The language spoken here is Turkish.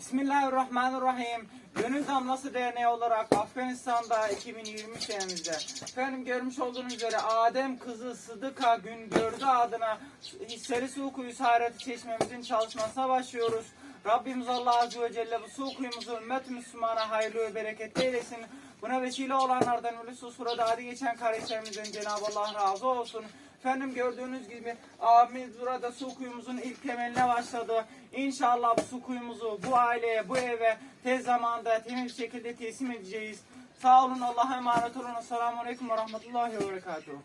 Bismillahirrahmanirrahim. Gönül Damlası Derneği olarak Afganistan'da 2020 senemizde efendim görmüş olduğunuz üzere Adem kızı Sıdıka gün gördü adına hisseli su kuyu sahareti çeşmemizin çalışmasına başlıyoruz. Rabbimiz Allah Azze ve Celle bu su kuyumuzu ümmet Müslümana hayırlı ve bereketli eylesin. Buna vesile olanlardan Hulusi Sura'da adı geçen kardeşlerimizden Cenab-ı Allah razı olsun. Efendim gördüğünüz gibi abimiz burada su kuyumuzun ilk temeline başladı. İnşallah bu su kuyumuzu bu aileye, bu eve tez zamanda temiz şekilde teslim edeceğiz. Sağ olun, Allah'a emanet olun. Selamun Aleyküm ve Rahmetullahi ve Berekatuhu.